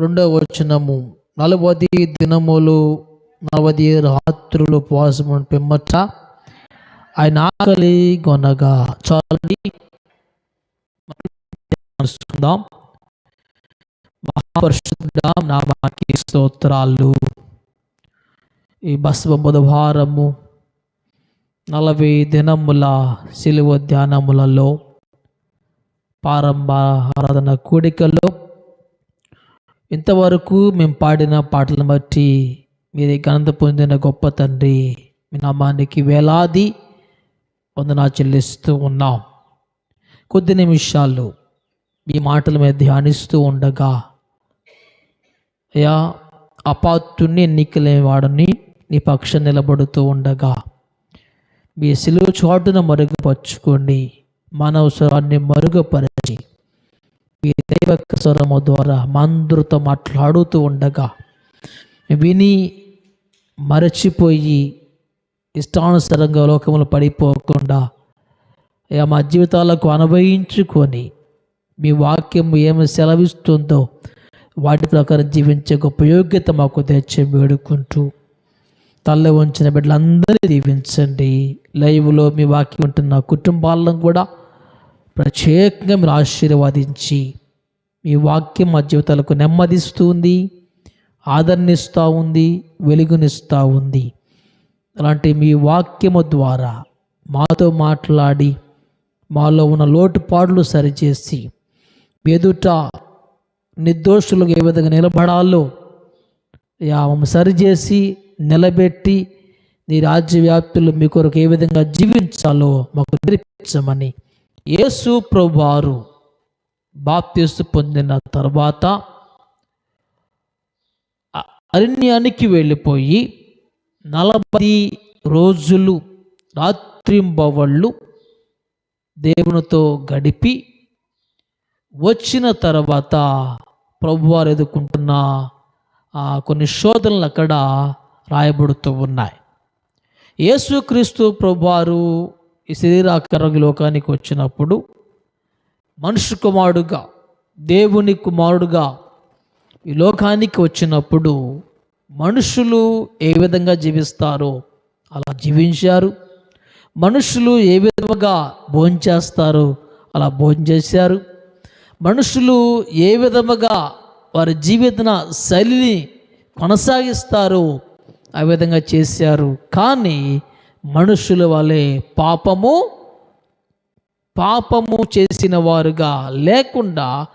రెండవ వచనము. నలవది దినములు నలవది రాత్రులు ఉపవాసము పిమ్మట ఆయన ఆకలి కొనగా చాలండి మహాపరిశుద్ధ నామానికి స్తోత్రాలు. ఈ బస్వ బుధవారము నలభై దినముల సిలువ ధ్యానములలో ప్రారంభ ఆరాధన కూడికలో ఇంతవరకు మేము పాడిన పాటలను బట్టి మీరే ఘనత పొందిన గొప్ప తండ్రి. మీ నామానికి వేలాది వందనా చెల్లిస్తూ ఉన్నాం. కొద్ది నిమిషాలు మీ మాటల మీద ధ్యానిస్తూ ఉండగా అయా అపాత్తుని ఎన్నికలేని వాడని నీ పక్షం నిలబడుతూ ఉండగా మీ సిలువ చాటున మరుగుపరుచుకోండి. మానవసరాన్ని మరుగుపరిచి ఈ దైవక స్వరము ద్వారా మందరితో మాట్లాడుతూ ఉండగా విని మరచిపోయి ఇష్టానుసారంగా లోకములు పడిపోకుండా మా జీవితాలకు అనుభవించుకొని మీ వాక్యం ఏమి సెలవిస్తుందో వాటి ప్రకారం జీవించే గొప్ప యోగ్యత మాకు తెచ్చి వేడుకుంటూ తల్ల ఉంచిన బిడ్డలందరినీ దీవించండి. లైవ్లో మీ వాక్యం ఉంటున్న కుటుంబాలను కూడా ప్రత్యేకంగా మీరు ఆశీర్వదించి మీ వాక్యం మా జీవితాలకు నెమ్మదిస్తుంది ఆదరణిస్తూ ఉంది వెలుగునిస్తూ ఉంది. అలాంటి మీ వాక్యము ద్వారా మాతో మాట్లాడి మాలో ఉన్న లోటుపాట్లు సరిచేసి ఎదుట నిర్దోషులకు ఏ విధంగా నిలబడాలో యామం సరిచేసి నిలబెట్టి నీ రాజ్య వ్యాప్తులు మీ కొరకు ఏ విధంగా జీవించాలో మాకు నేర్పించమని యేసు ప్రభువారు బాప్తీసు పొందిన తర్వాత అరణ్యానికి వెళ్ళిపోయి నలభై రోజులు రాత్రింబవళ్ళు దేవునితో గడిపి వచ్చిన తర్వాత ప్రభువారు ఎదుర్కొంటున్న ఆ, కొన్ని శోధనలు అక్కడ రాయబడుతూ ఉన్నాయి. యేసుక్రీస్తు ప్రభువారు ఈ శరీరాకార లోకానికి వచ్చినప్పుడు మనుషు కుమారుడుగా దేవుని కుమారుడుగా ఈ లోకానికి వచ్చినప్పుడు మనుషులు ఏ విధంగా జీవిస్తారో అలా జీవించారు. మనుషులు ఏ విధముగా భోంచేస్తారో అలా భోంచేశారు మనుషులు ఏ విధముగా వారి జీవితన శైలిని కొనసాగిస్తారో ఆ విధంగా చేశారు. కానీ మనుషుల వలె పాపము పాపము చేసిన వారుగా లేకుండా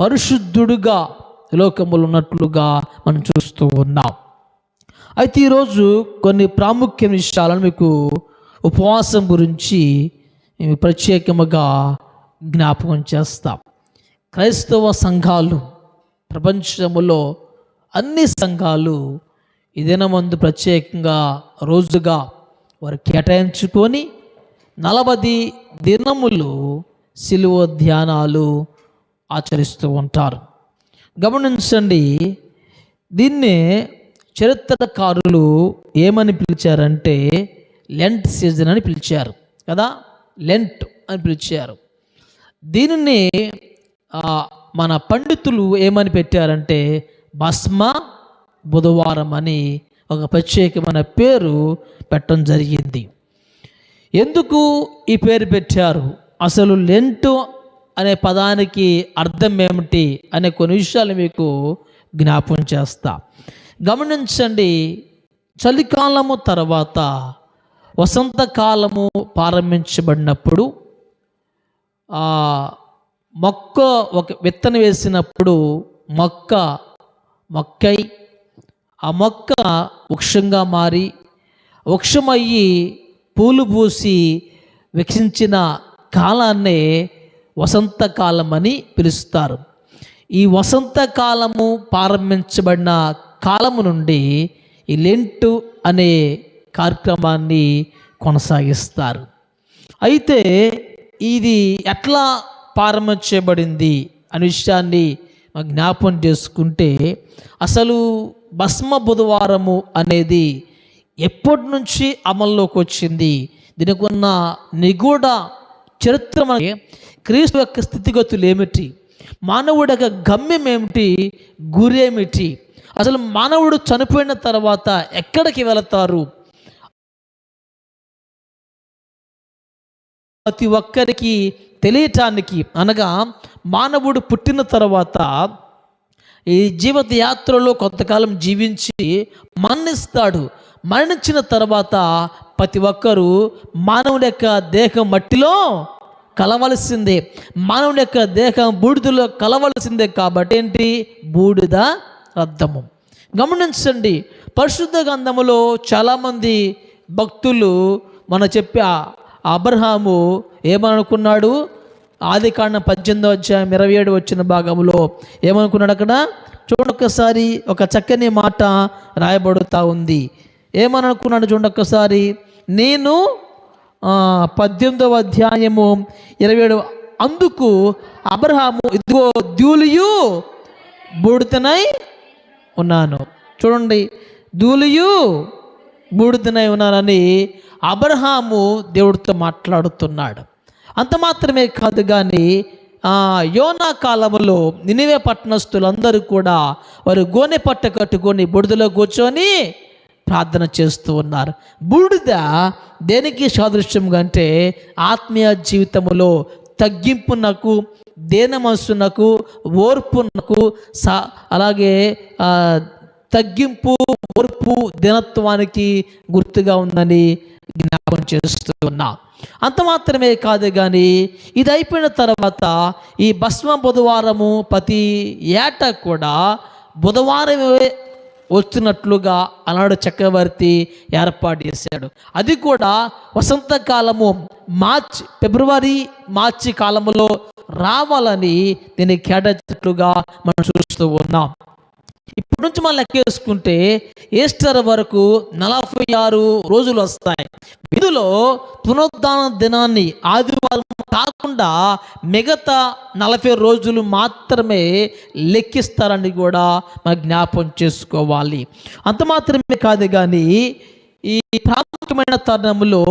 పరిశుద్ధుడుగా లోకములు ఉన్నట్లుగా మనం చూస్తూ ఉన్నాం. అయితే ఈరోజు కొన్ని ప్రాముఖ్య విషయాలను మీకు ఉపవాసం గురించి మేము ప్రత్యేకముగా జ్ఞాపకం చేస్తాం. క్రైస్తవ సంఘాలు ప్రపంచములో అన్ని సంఘాలు ఇదేనమందు ప్రత్యేకంగా రోజుగా వారు కేటాయించుకొని నలభై దినములు సిలువ ధ్యానాలు ఆచరిస్తూ ఉంటారు. గమనించండి దీన్నే చరిత్రకారులు ఏమని పిలిచారంటే లెంట్ సీజన్ అని పిలిచారు కదా? లెంట్ అని పిలిచారు. దీనిని మన పండితులు ఏమని పెట్టారంటే భస్మ బుధవారం అని ఒక ప్రత్యేకమైన పేరు పెట్టడం జరిగింది. ఎందుకు ఈ పేరు పెట్టారు? అసలు లెంటు అనే పదానికి అర్థం ఏమిటి అనే కొన్ని విషయాలు మీకు జ్ఞాపం చేస్తా. గమనించండి చలికాలము తర్వాత వసంతకాలము ప్రారంభించబడినప్పుడు ఆ మొక్క ఒక విత్తనం వేసినప్పుడు మొక్క మొక్కై ఆ మొక్క వృక్షంగా మారి వృక్షమయ్యి పూలు పూసి వికసించిన కాలాన్నే వసంతకాలం అని పిలుస్తారు. ఈ వసంతకాలము ప్రారంభించబడిన కాలము నుండి ఈ లెంటు అనే కార్యక్రమాన్ని కొనసాగిస్తారు. అయితే ఇది ఎట్లా ప్రారంభించబడింది అనే విషయాన్ని జ్ఞాపం చేసుకుంటే అసలు భస్మ బుధవారము అనేది ఎప్పటి నుంచి అమల్లోకి వచ్చింది? దీనికి ఉన్న నిగూఢ చరిత్ర మనకి క్రీస్తు యొక్క స్థితిగతులు ఏమిటి? మానవుడి యొక్క గమ్యం ఏమిటి? గురేమిటి అసలు మానవుడు చనిపోయిన తర్వాత ఎక్కడికి వెళతారు? ప్రతి ఒక్కరికి తెలియటానికి అనగా మానవుడు పుట్టిన తర్వాత ఈ జీవిత యాత్రలో కొంతకాలం జీవించి మరణిస్తాడు. మరణించిన తర్వాత ప్రతి ఒక్కరూ మానవుని యొక్క దేహం మట్టిలో కలవలసిందే. మానవుని యొక్క దేహం బూడిదలో కలవలసిందే కాబట్టి ఏంటి? బూడిద రద్దము గమనించండి పరిశుద్ధ గ్రంథములో చాలామంది భక్తులు మన చెప్పే అబ్రహాము ఏమనుకున్నాడు? ఆది కాండ పద్దెనిమిదో అధ్యాయం ఇరవై ఏడు వచ్చిన భాగంలో ఏమనుకున్నాడు అక్కడ? చూడండి ఒక చక్కని మాట రాయబడుతూ ఉంది. ఏమని అనుకున్నాడు చూడండి ఒక్కసారి. నేను పద్దెనిమిదవ అధ్యాయము ఇరవై ఏడు అందుకు అబ్రహాము ఇదిగో ద్యూలియు బూడిదనై ఉన్నాను. చూడండి ధూళియు బూడిదనై ఉన్నానని అబ్రహాము దేవుడితో మాట్లాడుతున్నాడు. అంత మాత్రమే కాదు కానీ యోనా కాలంలో నినివే పట్టణస్తులందరూ కూడా వారు గోనె పట్ట కట్టుకొని బుడిదలో కూర్చొని ప్రార్థన చేస్తూ ఉన్నారు. బూడిద దేనికి సాదృశ్యంగా అంటే ఆత్మీయ జీవితములో తగ్గింపునకు దేన మనసునకు ఓర్పునకు సా అలాగే తగ్గింపు ఓర్పు దినత్వానికి గుర్తుగా ఉందని జ్ఞాపకం చేస్తూ ఉన్నా. అంత మాత్రమే కాదు కానీ ఇది అయిపోయిన తర్వాత ఈ భస్మ బుధవారము ప్రతి ఏటా కూడా బుధవారమే వస్తున్నట్లుగా అనాడు చక్రవర్తి ఏర్పాటు చేశాడు. అది కూడా వసంతకాలము మార్చ్ ఫిబ్రవరి మార్చి కాలంలో రావాలని దీన్ని కేటాయించినట్లుగా మనం చూస్తూ ఉన్నాం. నుంచి మనం లెక్కేసుకుంటే ఈస్టర్ వరకు నలభై ఆరు రోజులు వస్తాయి. ఇందులో పునరుద్ధాన దినాన్ని ఆదివారం కాకుండా మిగతా నలభై రోజులు మాత్రమే లెక్కిస్తారని కూడా మనం జ్ఞాపం చేసుకోవాలి. అంత మాత్రమే కాదు కానీ ఈ ప్రాముఖ్యమైన తరుణంలో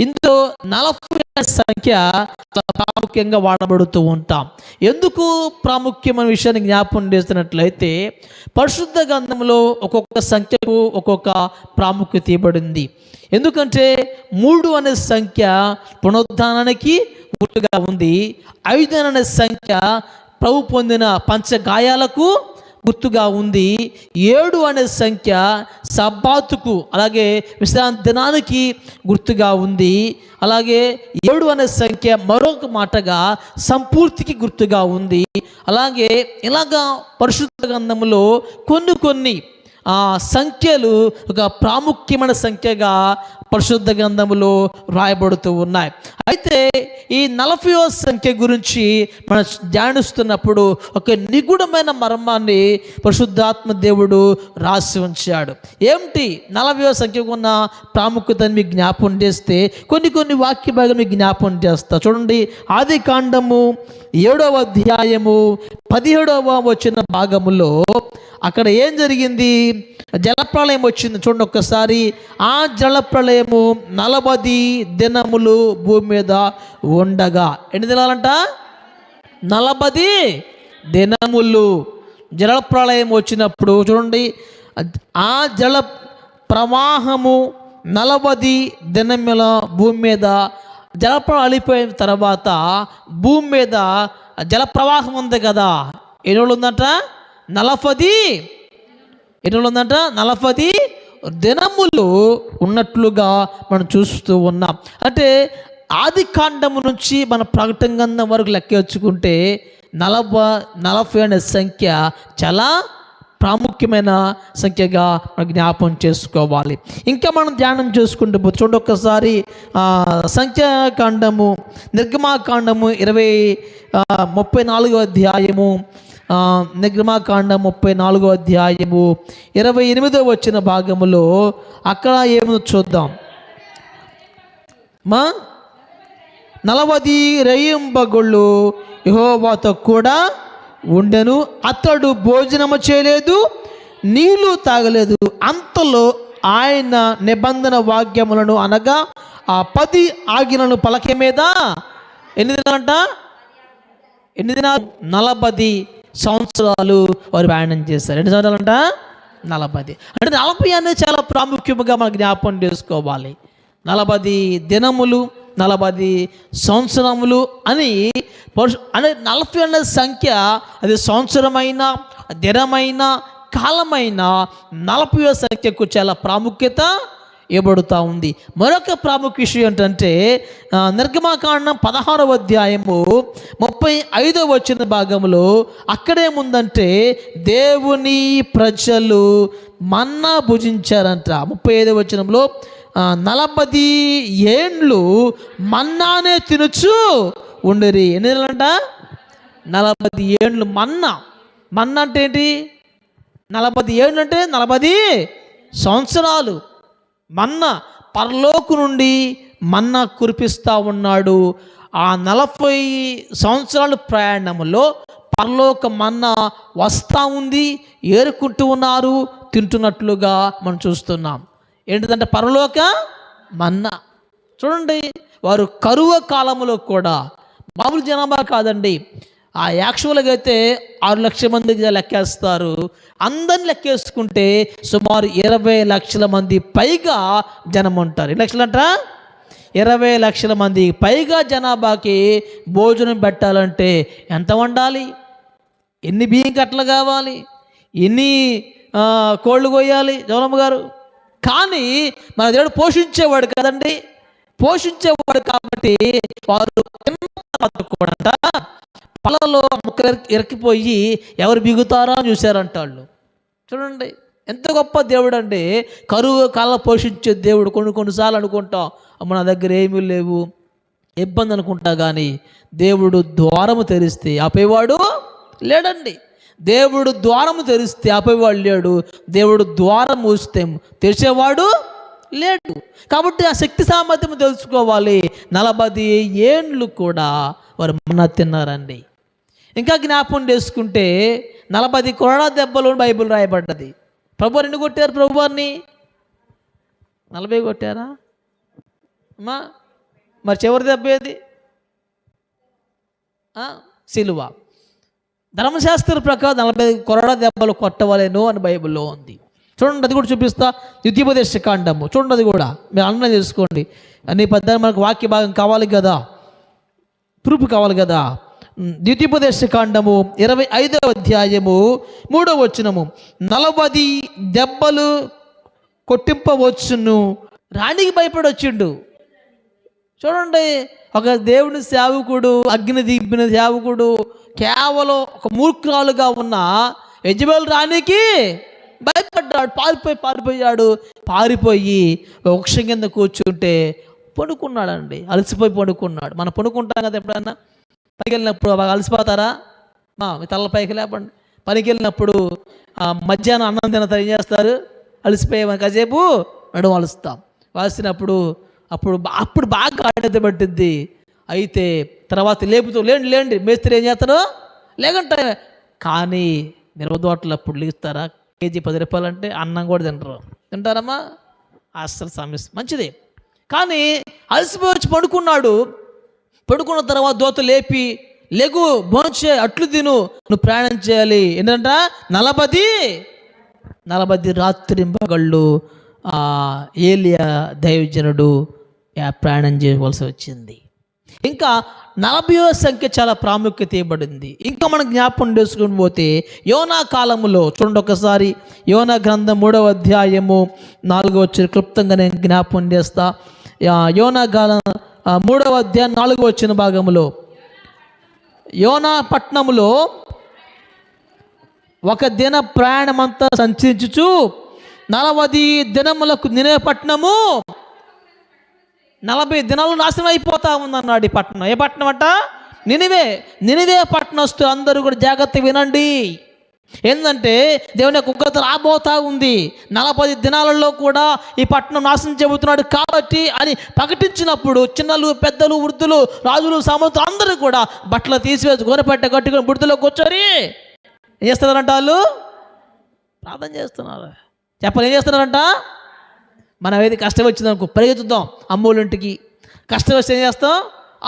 ఇందులో నలభై సంఖ్య ప్రాముఖ్యంగా వాడబడుతూ ఉంటాం. ఎందుకు ప్రాముఖ్యమైన విషయాన్ని జ్ఞాపకం చేస్తున్నట్లయితే పరిశుద్ధ గ్రంథంలో ఒక్కొక్క సంఖ్యకు ఒక్కొక్క ప్రాముఖ్యత ఇవ్వబడింది. ఎందుకంటే మూడు అనే సంఖ్య పునరుద్ధానానికి గుర్తుగా ఉంది. ఐదు అనే సంఖ్య ప్రభు పొందిన పంచగాయాలకు గుర్తుగా ఉంది. ఏడు అనే సంఖ్య సబ్బాతుకు అలాగే విశ్రాంతి దినానికి గుర్తుగా ఉంది. అలాగే ఏడు అనే సంఖ్య మరొక మాటగా సంపూర్తికి గుర్తుగా ఉంది. అలాగే ఇలాగా పరిశుద్ధ గ్రంథంలో కొన్ని కొన్ని ఆ సంఖ్యలు ఒక ప్రాముఖ్యమైన సంఖ్యగా పరిశుద్ధ గ్రంథములో రాయబడుతూ ఉన్నాయి. అయితే ఈ నలభైవ సంఖ్య గురించి మనం ధ్యానిస్తున్నప్పుడు ఒక నిగూఢమైన మర్మాన్ని పరిశుద్ధాత్మ దేవుడు రాసి ఉంచాడు. ఏమిటి నలభైవ సంఖ్యకు ఉన్న ప్రాముఖ్యతను మీకు జ్ఞాపం చేస్తే కొన్ని కొన్ని వాక్య భాగం మీకు జ్ఞాపం చేస్తా. చూడండి ఆది కాండము ఏడవ అధ్యాయము పదిహేడవ వచ్చిన భాగములో అక్కడ ఏం జరిగింది? జలప్రళయం వచ్చింది. చూడండి ఒక్కసారి. ఆ జలప్రళయము నలభై దినములు భూమి మీద ఉండగా. ఎన్ని దినాలంట? నలభై దినములు జలప్రళయం వచ్చినప్పుడు చూడండి. ఆ జల ప్రవాహము నలభై దినముల భూమి మీద జలప్రళయం అలిపోయిన తర్వాత భూమి మీద జలప్రవాహం ఉంది కదా. ఎన్ని రోజులు ఉందంట? నలభది ఎన్ని రోజులు ఉందంట నలభది దినములు ఉన్నట్లుగా మనం చూస్తూ ఉన్నాం. అంటే ఆది కాండము నుంచి మన ప్రకటన వరకు లెక్కేసుకుంటే నలభ నలభై అనే సంఖ్య చాలా ప్రాముఖ్యమైన సంఖ్యగా మనం జ్ఞాపం చేసుకోవాలి. ఇంకా మనం ధ్యానం చేసుకుంటూ పోతే చూడండి ఒక్కసారి సంఖ్యాకాండము నిర్గమాకాండము ఇరవై ముప్పై నాలుగో అధ్యాయము నిగ్రమాకాండ ముప్పై నాలుగో అధ్యాయము ఇరవై ఎనిమిదో వచ్చిన భాగములో అక్కడ ఏమో చూద్దాం. మా నలవది రేయింబగొళ్ళు యహోవాతో కూడా ఉండెను. అతడు భోజనము చేయలేదు నీళ్ళు తాగలేదు. అంతలో ఆయన నిబంధన వాక్యములను అనగా ఆ పది ఆజ్ఞలను పలక మీద ఎన్ని దినాలంట? ఎన్ని దినాలు? నలభది సంవత్సరాలు వారు ప్రయాణం చేశారు ఎన్ని సంవత్సరాలు అంట నలభై. అంటే నలభై అనేది చాలా ప్రాముఖ్యంగా మనం జ్ఞాపకం చేసుకోవాలి. నలభై దినములు నలభై సంవత్సరములు అని పరుషు అనే నలభై అనే సంఖ్య అది సంవత్సరమైన దినమైన కాలమైన నలభై సంఖ్యకు చాలా ప్రాముఖ్యత ఇవ్వబడుతూ ఉంది. మరొక ప్రాముఖ్య విషయం ఏంటంటే నిర్గమాకాండం పదహారవ అధ్యాయము ముప్పై ఐదవ వచ్చిన భాగంలో అక్కడేముందంటే దేవుని ప్రజలు మన్నా భుజించారంట. ముప్పై ఐదవ వచనంలో నలభై ఏండ్లు మన్నానే తినుచు ఉండరి. ఎన్ని నెలలంట? నలభై ఏండ్లు మన్నా. మన్నా అంటే ఏంటి? నలభై ఏండ్లు అంటే నలభై సంవత్సరాలు. మన్న పరలోకు నుండి మన్న కురిపిస్తూ ఉన్నాడు. ఆ నలభై సంవత్సరాల ప్రయాణంలో పరలోక మన్న వస్తూ ఉంది ఏరుకుంటూ ఉన్నారు తింటున్నట్లుగా మనం చూస్తున్నాం. ఏంటిదంటే పరలోక మన్న. చూడండి వారు కరువు కాలంలో కూడా మామూలు జనాభా కాదండి. ఆ యాక్చువల్గా అయితే ఆరు లక్షల మందికి లెక్కేస్తారు. అందరిని లెక్కేసుకుంటే సుమారు ఇరవై లక్షల మంది పైగా జనం ఉంటారు. ఎన్ని లక్షలు అంటారా? ఇరవై లక్షల మంది పైగా జనాభాకి భోజనం పెట్టాలంటే ఎంత వండాలి? ఎన్ని బియ్యం కట్టలు కావాలి? ఎన్ని కోళ్ళు కొయ్యాలి జవలమ్మ గారు. కానీ మన దేవుడు పోషించేవాడు కదండి. పోషించేవాడు కాబట్టి వారు తిన్న పళ్ళలో ముక్క పొలంలో ఇరక్కిపోయి ఎవరు బిగుతారా అని చూశారంట వాళ్ళు చూడండి ఎంత గొప్ప దేవుడు అండి కరువు కాల పోషించే దేవుడు. కొన్ని కొన్నిసార్లు అనుకుంటాం మన దగ్గర ఏమీ లేవు ఇబ్బంది అనుకుంటా కానీ దేవుడు ద్వారము తెరిస్తే ఆపేవాడు లేడండి. దేవుడు ద్వారము తెరిస్తే ఆపేవాడు లేడు. దేవుడు ద్వారం మూస్తే తెరిచేవాడు లేడు. కాబట్టి ఆ శక్తి సామర్థ్యం తెలుసుకోవాలి. నలభై ఏండ్లు కూడా వారు మన్నా తిన్నారండి. ఇంకా జ్ఞాపకం చేసుకుంటే నలభై కొరడా దెబ్బలు బైబిల్ రాయబడ్డది. ప్రభు ఎన్ని కొట్టారు ప్రభువారిని? నలభై కొట్టారా? అమ్మా మరి చివరి దెబ్బ ఏది? సిలువ. ధర్మశాస్త్ర ప్రకారం నలభై కొరడా దెబ్బలు కొట్టవలేను అని బైబిల్లో ఉంది. చూడండి అది కూడా చూపిస్తా. ద్వితీయోపదేశ కాండము. చూడండి అది కూడా. మీరు అన్నం చేసుకోండి. అన్ని పద్ధతి మనకు వాక్య భాగం కావాలి కదా? ప్రూఫ్ కావాలి కదా? ద్వితీయోపదేశ కాండము ఇరవై ఐదవ అధ్యాయము మూడవ వచనము. నలభై దెబ్బలు కొట్టింపవచ్చును. రాణికి భయపడి వచ్చిండు చూడండి ఒక దేవుని సేవకుడు అగ్ని దింపిన సేవకుడు కేవలం ఒక మూర్ఖురాలుగా ఉన్న యజబెల్ రాణికి భయపడ్డాడు పారిపోయి పారిపోయాడు. పారిపోయి వృక్షం కింద కూర్చుంటే పడుకున్నాడండి. అలసిపోయి పడుకున్నాడు. మనం పడుకుంటాం కదా ఎప్పుడన్నా పైకి వెళ్ళినప్పుడు బాగా అలసిపోతారా? మా మీ తల పైకి లేపండి. పనికి వెళ్ళినప్పుడు మధ్యాహ్నం అన్నం తిన ఏం చేస్తారు? అలసిపోయామని కాసేపు నడుము అలుస్తాం. వాసినప్పుడు అప్పుడు అప్పుడు బాగా ఆడేది పట్టింది అయితే తర్వాత లేపుతూ లేండి లేండి మేస్త్రి ఏం చేస్తారు? లేకుంటే కానీ మిరపదోటలు అప్పుడు లేస్తారా? కేజీ పది రూపాయలు అంటే అన్నం కూడా తింటారు తింటారమ్మా? అస్సలు సమస్య. మంచిది. కానీ అలసిపోయి వచ్చి పడుకున్నాడు. పడుకున్న తర్వాత దోత లేపి లెగు భోంచే అట్లు తిను. నువ్వు ప్రయాణం చేయాలి. ఏంటంట నలభది నలభది రాత్రి పగళ్ళు ఏలియా దైవజనుడు ప్రయాణం చేయవలసి వచ్చింది. ఇంకా నలభయో సంఖ్య చాలా ప్రాముఖ్యత ఇవ్వబడింది. ఇంకా మనం జ్ఞాపకం చేసుకుని పోతే యోనా కాలములో చూడండి ఒకసారి యోనా గ్రంథం మూడవ అధ్యాయము నాలుగవ వచ్చిన క్లుప్తంగా నేను జ్ఞాపకం చేస్తా. యోనా కాలం మూడవ అధ్యాయం నాలుగవ వచ్చిన భాగములో యోనా పట్టణములో ఒక దిన ప్రయాణమంతా సంచరించుచు నలవది దినములకు నినే పట్టణము నలభై దినాలు నాశనం అయిపోతా ఉందన్నాడు ఈ పట్టణం. ఏ పట్టణం అంట? నినివే నినివే పట్టణస్తు అందరూ కూడా జాగ్రత్త వినండి. ఏంటంటే దేవుని యొక్క ఉగ్రత రాబోతా ఉంది. నలభై దినాలలో కూడా ఈ పట్టణం నాశనం చెబుతున్నాడు కాబట్టి అని ప్రకటించినప్పుడు చిన్నలు పెద్దలు వృద్ధులు రాజులు సామంతులు అందరూ కూడా బట్టలు తీసివేసి గోనెపట్ట కట్టుకుని బుడిదలో కూర్చొని ఏం చేస్తున్నారంట వాళ్ళు? ప్రార్థన చేస్తున్నారు. చెప్పాలి ఏం చేస్తున్నారంట? మనం ఏది కష్టం వచ్చిందనుకో పరిగెత్తుదాం అమ్మోళ్ళ ఇంటికి. కష్టం వస్తే ఏం చేస్తాం?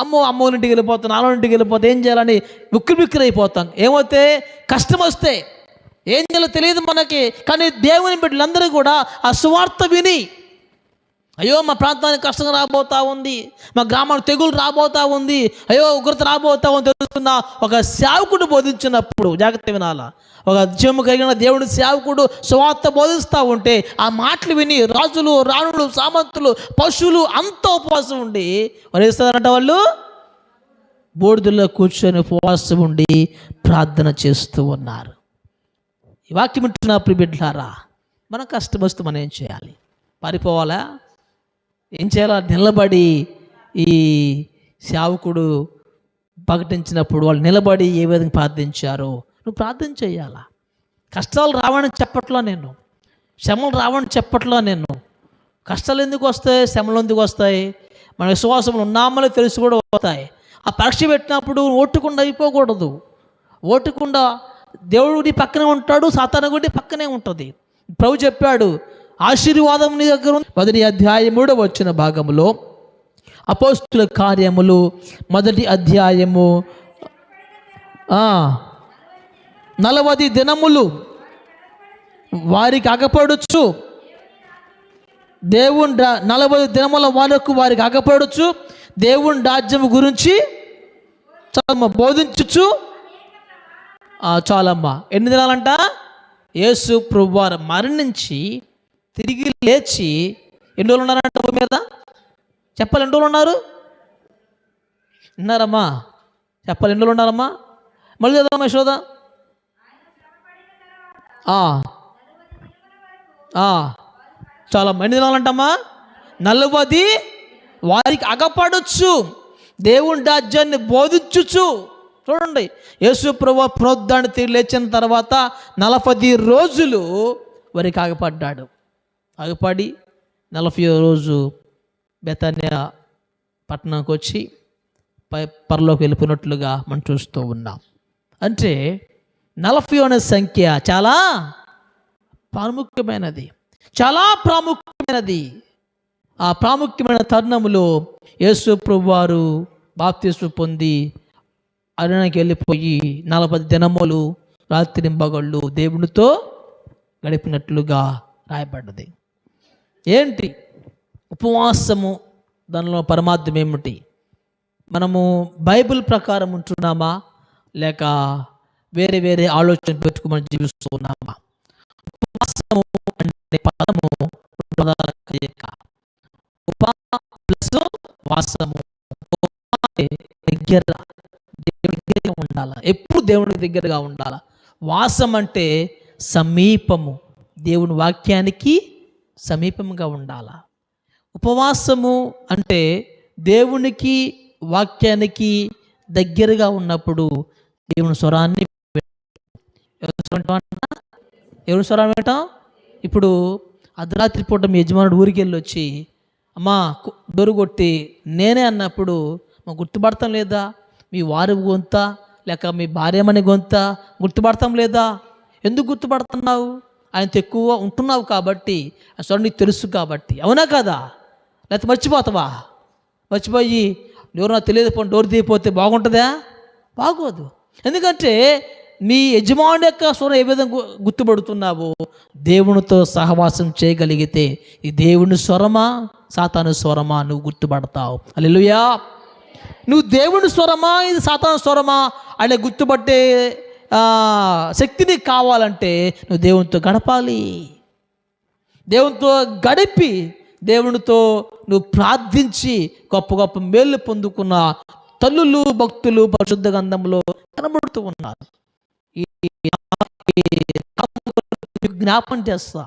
అమ్మో అమ్మో ఇంటికి వెళ్ళిపోతాం నాన్న ఇంటికి వెళ్ళిపోతే ఏం చేయాలని ఉక్కిరి బిక్కిరి అయిపోతాం ఏమైతే కష్టం వస్తే. ఏం చేయాలో తెలియదు మనకి కానీ దేవుని బిడ్డలందరూ కూడా ఆ సువార్త విని అయ్యో మా ప్రాంతానికి కష్టం రాబోతా ఉంది మా గ్రామానికి తెగులు రాబోతా ఉంది అయ్యో ఉగ్రత రాబోతా ఉంది తెలుసుకున్న ఒక సేవకుడు బోధించినప్పుడు జాగ్రత్త వినాలా? ఒక జీవము కలిగిన దేవుడి సేవకుడు సువార్త బోధిస్తూ ఉంటే ఆ మాటలు విని రాజులు రాణులు సామంతులు పశువులు అంత ఉపవాసం ఉండి మరి వేస్తారంట వాళ్ళు? బోడిదల్లో కూర్చొని ఉపవాసం ఉండి ప్రార్థన చేస్తూ ఉన్నారు. ఈ వాక్యం వింటున్న ప్రిబిడ్లారా మనం కష్టం వస్తే మనం ఏం చేయాలి? పారిపోవాలా? ఏం చేయాలా? నిలబడి ఈ సేవకుడు ప్రకటించినప్పుడు వాళ్ళు నిలబడి ఏ విధంగా ప్రార్థించారో నువ్వు ప్రార్థన చేయాలా? కష్టాలు రావని చెప్పట్లా నేను. శ్రమలు రావని చెప్పట్లా నేను. కష్టాలు ఎందుకు వస్తాయి? శ్రమలు ఎందుకు వస్తాయి? మన విశ్వాసంలో ఉన్నామని తెలిసి కూడా వస్తాయి ఆ పరీక్ష పెట్టినప్పుడు ఓటుకుండా అయిపోకూడదు. ఓటుకుండా దేవుడి పక్కనే ఉంటాడు సాతాన గుడి పక్కనే ఉంటుంది. ప్రభు చెప్పాడు ఆశీర్వాదం నీ దగ్గర ఉంది. మొదటి అధ్యాయం వచ్చిన భాగంలో అపోస్తుల కార్యములు మొదటి అధ్యాయము ఆ, నలవది దినములు వారికి అగపడుచు దేవుని రా- నలభై దినముల వరకు వారికి అగపడుచు దేవుని రాజ్యం గురించి చాలమ్మ బోధించుచు. చాలమ్మా. ఎన్ని దినాలంట? యేసు ప్రభువారు మరణించి తిరిగి లేచి ఎన్ని రోజులు ఉన్నారంట భూమి మీద? చెప్పాలి ఎన్ని రోజులు ఉన్నారు? ఉన్నారమ్మా. చెప్పాలి ఎన్ని రోజులు ఉన్నారమ్మా? మళ్ళీ చదవమ్మా యశోదా చాలా ఎన్ని దినాలంటమ్మా నలువది వారికి అగపడొచ్చు. దేవుని రాజ్యాన్ని బోధించుచు. చూడండి యేసు ప్రభు పునరుద్ధాన్ని తిరిగి లేచిన తర్వాత నలభై రోజులు వారికి ఆగపడ్డాడు. ఆగపడి నలభై రోజు బెతాన్యా పట్టణంకి వచ్చి పై పరలోకి వెళ్ళిపోయినట్లుగా మనం చూస్తూ ఉన్నాం. అంటే నలభై అనే సంఖ్య చాలా ప్రాముఖ్యమైనది. చాలా ప్రాముఖ్యమైనది. ఆ ప్రాముఖ్యమైన తరుణములో యేసు వారు బాప్తీసు పొంది అరణ్యానికి వెళ్ళిపోయి నలభై దినములు రాత్రి పగళ్ళు దేవునితో గడిపినట్లుగా రాయబడ్డది. ఏంటి? ఉపవాసము దానిలో పరమార్థం ఏమిటి? మనము బైబిల్ ప్రకారం ఉంటున్నామా? లేక వేరే వేరే ఆలోచన పెట్టుకోమని జీవిస్తూ ఉన్నామా? ఉపవాసము అంటే పదము రెండు పదాల కలయిక. ఉప ప్లస్ వాసము దగ్గర దగ్గరగా ఉండాల? ఎప్పుడు దేవుని దగ్గరగా ఉండాల? వాసం అంటే సమీపము. దేవుని వాక్యానికి సమీపంగా ఉండాల? ఉపవాసము అంటే దేవునికి వాక్యానికి దగ్గరగా ఉన్నప్పుడు దేవుని స్వరాన్ని ఎవరు స్వరం వింటాం? ఇప్పుడు అర్ధరాత్రి పూట మీ యజమానుడు ఊరికి వెళ్ళి వచ్చి అమ్మా డోరు కొట్టి నేనే అన్నప్పుడు మా గుర్తుపడతాం లేదా? మీ వారి గొంత లేక మీ భార్యమని గొంత గుర్తుపడతాం లేదా? ఎందుకు గుర్తుపడుతున్నావు? ఆయనతో ఎక్కువ ఉంటున్నావు కాబట్టి ఆ స్వరం నీకు తెలుసు కాబట్టి. అవునా కదా? లేకపోతే మర్చిపోతావా? మర్చిపోయి ఎవరు నాకు తెలియదు పోనీ డోర్ తీయపోతే బాగుంటుందా? బాగోదు. ఎందుకంటే నీ యజమాని యొక్క స్వరం ఏ విధంగా గుర్తుపడుతున్నావో దేవునితో సహవాసం చేయగలిగితే ఈ దేవుని స్వరమా సాతాను స్వరమా నువ్వు గుర్తుపడతావు. అలెలుయా నువ్వు దేవుని స్వరమా ఇది సాతాను స్వరమా అనే గుర్తుపట్టే శక్తిని శక్తి నీకు కావాలంటే నువ్వు దేవునితో గడపాలి. దేవునితో గడిపి దేవునితో నువ్వు ప్రార్థించి గొప్ప గొప్ప మేలు పొందుకున్న తల్లులు భక్తులు పరిశుద్ధ గంధంలో కనబడుతూ ఉన్నారు. ఈ జ్ఞాపం చేస్తా.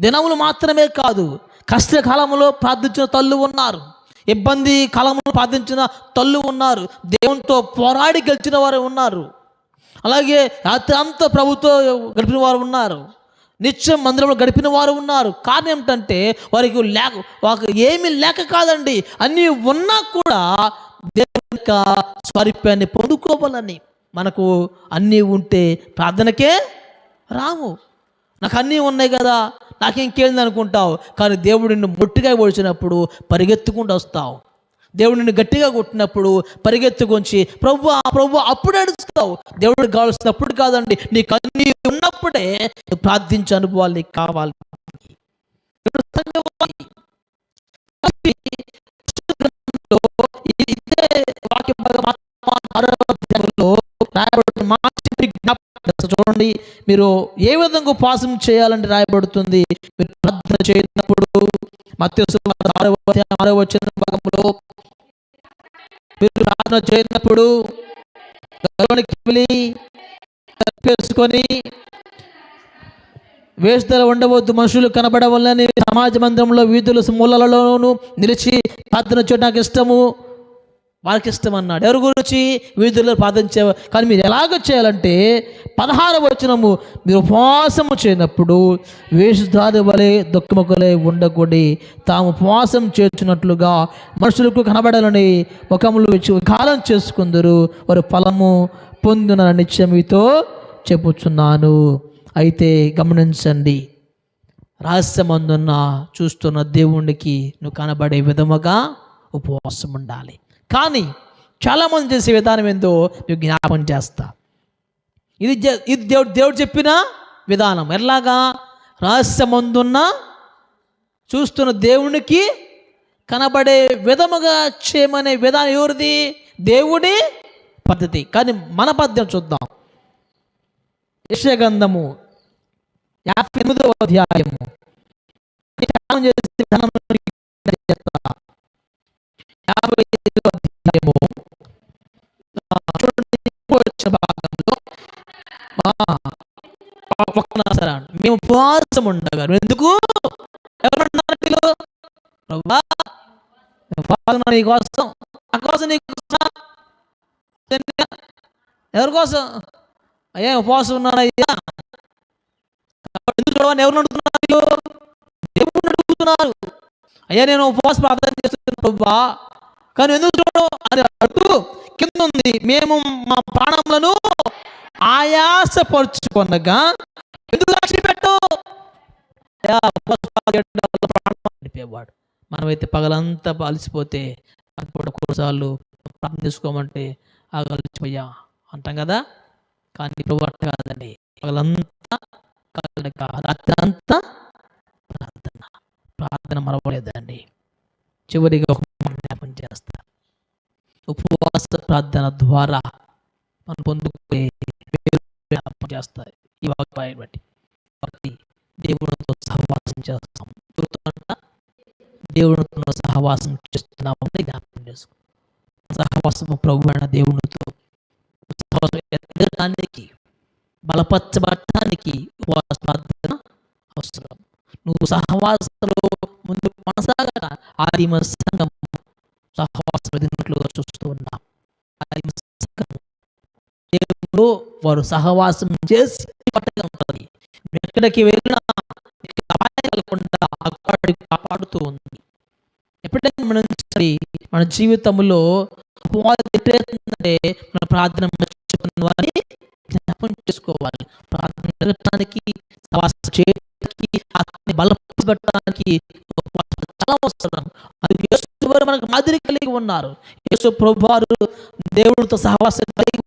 దినములు మాత్రమే కాదు కష్టకాలంలో ప్రార్థించిన తల్లు ఉన్నారు ఇబ్బంది కాలంలో ప్రార్థించిన తల్లు ఉన్నారు దేవునితో పోరాడి గెలిచిన వారు ఉన్నారు అలాగే రాత్రి అంతా ప్రభుతో గడిపిన వారు ఉన్నారు నిత్యం మందిరంలో గడిపిన వారు ఉన్నారు. కారణం ఏమిటంటే వారికి లేక వారికి ఏమీ లేక కాదండి అన్నీ ఉన్నా కూడా యొక్క స్వరూపాన్ని పొందుకోవాలని మనకు అన్నీ ఉంటే ప్రార్థనకే రాము. నాకు అన్నీ ఉన్నాయి కదా నాకింకేంది అనుకుంటావు కానీ దేవుడు నిన్ను మొట్టిగా పొడిచినప్పుడు పరిగెత్తుకుంటూ వస్తావు. దేవుడిని గట్టిగా కొట్టినప్పుడు పరిగెత్తుకొంచి ప్రభు ప్రభు అప్పుడు అడుస్తావు దేవుడు కావాల్సినప్పుడు కాదండి నీకు అన్నీ ఉన్నప్పుడే ప్రార్థించే అనుభవాలు నీకు కావాలి. వాక్య చూడండి. మీరు ఏ విధంగా ఉపవాసం చేయాలని రాయబడుతుంది? మీరు ప్రార్థన చేయనప్పుడు మత్స్సు వచ్చిన భాగంలో మీరు ప్రార్థన చేయనప్పుడు గర్వానికి వెళ్ళి ఉండవద్దు మనుషులు కనబడవల్లని సమాజ మందిరంలో వీధుల మూలలలోనూ నిలిచి ప్రార్థన చేయడం నాకు ఇష్టము. వారికి ఇష్టం అన్నాడు. ఎవరి గురించి? వీధుల్లో ప్రార్థించే కానీ మీరు ఎలాగ చేయాలంటే పదహారు వచనము మీరు ఉపవాసము చేయనప్పుడు వేషధారి వలె దుఃఖముఖలే ఉండకూడి తాము ఉపవాసం చేర్చినట్లుగా మనుషులకు కనబడాలని ముఖములు కాలం చేసుకుందరు. వారు ఫలము పొందిన నిత్యమితో చెప్పుచున్నాను. అయితే గమనించండి. రహస్యమందున్న చూస్తున్న దేవునికి నువ్వు కనబడే విధముగా ఉపవాసం ఉండాలి కానీ చాలామంది చేసే విధానం ఏందో మీకు జ్ఞాపం చేస్తా. ఇది ఇది దేవుడు దేవుడు చెప్పిన విధానం. ఎలాగా రహస్యమందున్న చూస్తున్న దేవునికి కనబడే విధముగా చేయమనే విధానం ఎవరిది? దేవుడి పద్ధతి. కానీ మన పద్యం చూద్దాం. యశగంధము యాభై ఎనిమిదవ అధ్యాయము. చేసే భాగంలో మా పక్కన సరే మేము ఉపవాసం ఉండగా ఎందుకు? ఎవరున్నారు వీళ్ళు ప్రభువా, ఉపవాసం నీ కోసం. నా కోసం నీ కోసం. ఎవరి కోసం? అయ్యా ఉపవాసం ఉన్నారు అయ్యా. ఎందుకు చూడవని ఎవరు అడుగుతున్నారు వీళ్ళు? దేవుడిని అడుగుతున్నారు అయ్యా నేను ఉపవాస ప్రార్థన చేస్తున్నాను ప్రభా. కానీ ఎందుకు చూడవు అని అడుగు. కింద ఉంది మేము మా ప్రాణములను ఆయాసపరుచుకొనగా ఎందుకు సాక్షి పెట్టు అయ్యా, మనమైతే పగలంతా అలసిపోతే కూడా కొన్నిసార్లు ప్రార్థన చేసుకోమంటే ఆగలిచిపోయా అంటాం కదా? కానీ ప్రభు అట్ట కాదండి. పగలంతా రాత్రి అంతా ప్రార్థన. ప్రార్థన మరవలేదండి. చివరిగా ఒక మాట జ్ఞాపం చేస్తా. ఉపవాస ప్రార్థన ద్వారా మనం పొందుకునే మేలు చేస్తాయి. ఈ వాక్యాన్ని బట్టి. కాబట్టి దేవునితో సహవాసం చేస్తాం. దేవునితో సహవాసం చేస్తున్నామని జ్ఞాపకం చేసుకో సహవాసము ప్రభు అయిన దేవునితో సహవాసం ఎదగటానికి బలపరచబడటానికి ఉపవాస ప్రార్థన అవసరం. నువ్వు సహవాసంలో ముందు కొనసాగట. ఆదిమ సంఘం సహవాసం చూస్తూ ఉన్నాం. దేవుడు వారు సహవాసం చేసి ఉంటుంది ఎక్కడికి వెళ్ళినా కలగకుండా అక్కడ కాపాడుతూ ఉంది. ఎప్పుడైతే మనం సరే మన జీవితంలో అంటే మన ప్రార్థన వారిని జ్ఞాపం చేసుకోవాలి. ప్రార్థన జరగటానికి సవాసం చేయడానికి ఆత్మని చాలా అవసరం. అది మనకు మాదిరి కలిగి ఉన్నారు. యేసు ప్రభువారు దేవుడితో సహవాసం కలిగి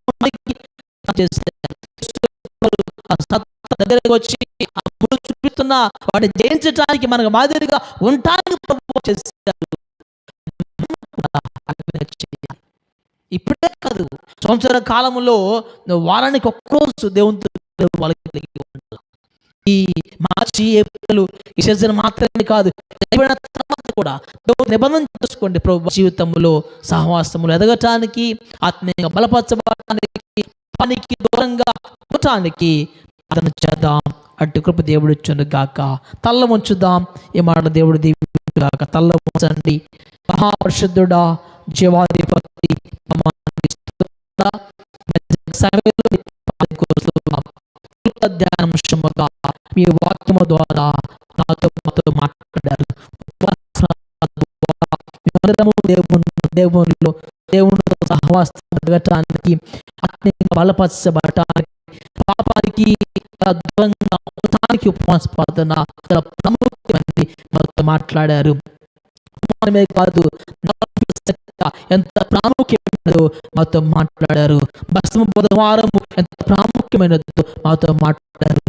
దగ్గరకు వచ్చి అప్పుడు చూపిస్తున్న వాటిని జయించడానికి మనకు మాదిరిగా ఉంటానికి ప్రభు చేశారు ఇప్పుడే కాదు సంవత్సర కాలంలో వారానికి ఒక్కరోజు దేవునితో వాళ్ళకి కలిగి ఈ మార్చి ఏప్రిల్ ఈ సీజన్ మాత్రమే కాదు అయిపోయిన తర్వాత కూడా నిబంధన చేసుకోండి ప్రభు జీవితంలో సహవాసములు ఎదగటానికి ఆత్మీయంగా బలపరచబడటానికి పనికి దూరంగా ఉండటానికి అతను చేద్దాం. అటు కృప దేవుడు ఇచ్చును గాక. తల్ల ఉంచుదాం ఈ మాట దేవుడు దీవించును గాక. తల్ల ఉంచండి మహాపరిశుద్ధుడా జీవాధిపతి మమ్మల్ని స్తుతిస్తున్నా. సమయంలో మీ వాక్యము ద్వారా నాతో మాతో మాట్లాడారు ఉపవాసాల దేవుని దేవునిలో దేవునితో సహవాసం జరగటానికి ఆత్మీయంగా బలపరచబడటానికి పాపానికి ఆ, దూరంగా ఉండటానికి ఉపవాస చాలా ప్రాముఖ్యమైనది మనతో మాట్లాడారు మనమే కాదు ఎంత ప్రాముఖ్యమైనదో మాతో మాట్లాడారు భస్మ బుధవారం ఎంత ప్రాముఖ్యమైనదో మాతో మాట్లాడారు